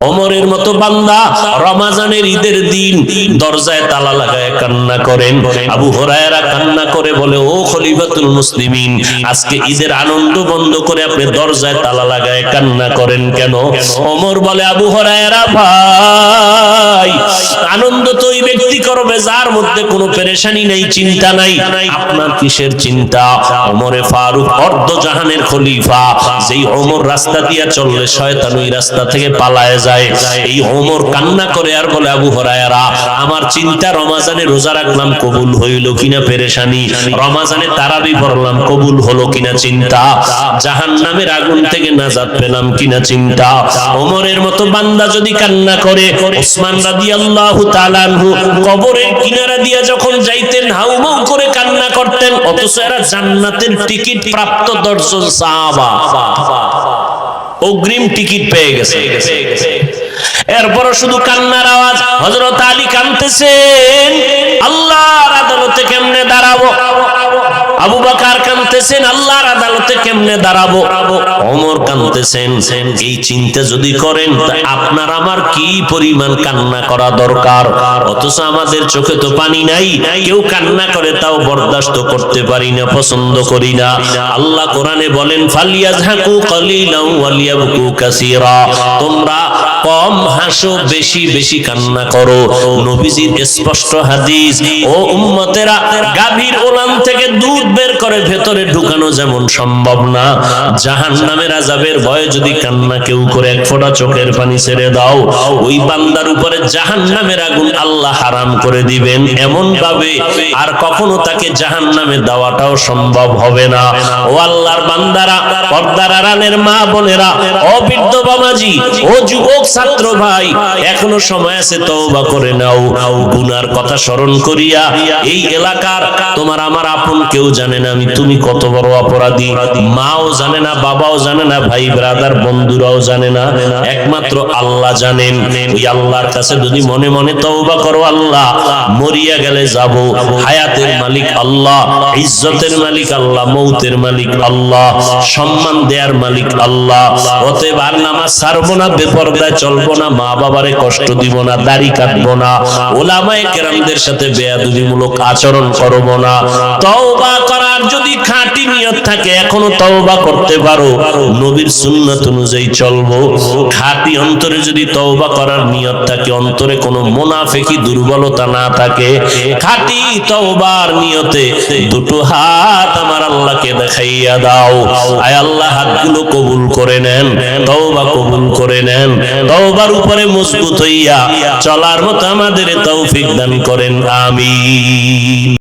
অমরের মতো বান্দা, রমাজানের ঈদের দিন দরজায় তালা লাগায় কান্না করেন। আবু হরায়রা কান্না করে বলে, ও খলিফাতুল মুসলিমিন, আজকে ঈদের আনন্দ বন্ধ করে আপনি দরজায় তালা লাগায় কান্না করেন কেন? অমর বলে, আবু হরায়রা ভাই, আনন্দ তো ওই ব্যক্তি করবে যার মধ্যে কোনো পেরেশানি নেই, চিন্তা নাই। আপনার কিসের চিন্তা? অমরে ফারুক অর্ধ জাহানের খলিফা, যেই অমর রাস্তা দিয়া চললে শয়তান ওই রাস্তা থেকে পালায় যায়। এই অমর কান্না করে আর বলে, আবু হরায়ারা, আমার চিন্তা রমাজানে রোজা রাখলাম, কবুল হইল কিনা পেরেশানি? রমাজানে তারাবি পড়লাম, কবুল হলো কিনা চিন্তা? জাহান নামের আগুন থেকে নাজাত পেলাম কিনা চিন্তা? ওমরের মতো বান্দা যদি কান্না করে, ওসমান রাদিয়াল্লাহু তাআলা আনহু কবরের কিনারা দিয়া যখন যাইতেন, হাউমাউ করে কান্না করতেন, অথচ এরা জান্নাতের টিকিট প্রাপ্ত দর্শন সাহাবা। অগ্রিম টিকিট পেয়ে গেছে। এরপরও শুধু কান্নার আওয়াজ, হযরত আলী কাঁদতেছেন, আল্লাহর আদালতে কেমনে দাঁড়াবো? আবু বাকার কাঁদতেছেন আল্লাহর আদালতে কেমনে দাঁড়াবো? ওমর কাঁদতেছেন এই চিন্তা যদি করেন আপনার আমার কি পরিমাণ কান্না করা দরকার? অথচ আমাদের চোখে তো পানি নাই, কেউ কান্না করে তাও বরদাস্ত করতে পারি না, পছন্দ করি না। আল্লাহ কোরআনে বলেন, ফালিয়াজহাকু কালিলাও ওয়ালিয়াবকু কাসীরা। তোমরা কম হাসো, বেশি বেশি কান্না করো। নবীজির স্পষ্ট হাদিস, ও উম্মতেরা, গাভীর ওলান থেকে দুধ বের করে ভেতরে ঢুকানো যেমন সম্ভব না। জাহান নামের আজাবের ভয়ে যদি কান্না কেউ করে, এক ফোঁটা চোখের পানি ছেড়ে দাও, ওই বান্দার উপরে জাহান নামের আগুন আল্লাহ হারাম করে দিবেন। এমন ভাবে আর কখনো তাকে জাহান নামে দেওয়াটাও সম্ভব হবে না। ও আল্লাহর বান্দারা, পর্দার আড়ালের মা বোনেরা অবৃদ্ধ বাবাজি, ও যুবক ছাত্র ভাই, এখনও সময় আছে তওবা করে নাও। গুনার কথা স্মরণ করিয়া এই এলাকার তোমার আমার আপন কেউ জানে না, আমি তুমি কত বড় অপরাধী? মাও জানে না, বাবাও জানে না, ভাই ব্রাদার বন্ধুরাও জানে না। একমাত্র আল্লাহ জানেন। ওই আল্লাহর কাছে যদি মনে মনে তওবা করো আল্লাহ, মরিয়া গেলে যাব। হায়াতের মালিক আল্লাহ, ইজ্জতের মালিক আল্লাহ, মৌতের মালিক আল্লাহ, সম্মান দেয়ার মালিক আল্লাহ। অতএব আর নামাজ ছাড়বো না, বেপরদায় চলবো না, মা বাবারে কষ্ট দিব না, দাড়ি কাটবো না, ওলামায়ে কেরামদের সাথে বেয়াদবিমূলক আচরণ করব না। তওবা করার যদি খাঁটি নিয়ত থাকে, এখনও তওবা করতে পারো। নবীর সুন্নাত অনুযায়ী চলবো। খাঁটি অন্তরে যদি তওবা করার নিয়ত থাকে, অন্তরে কোনো মুনাফিকি, দুর্বলতা না থাকে, খাঁটি তওবার নিয়তে দুটো হাত আমার আল্লাহকে দেখাইয়া দাও। আয় আল্লাহ, হাতগুলো কবুল করে নেন, তওবা কবুল করে নেন। তওবার উপরে মজবুত হইয়া চলার মতো আমাদের তৌফিক দান করেন, আমিন।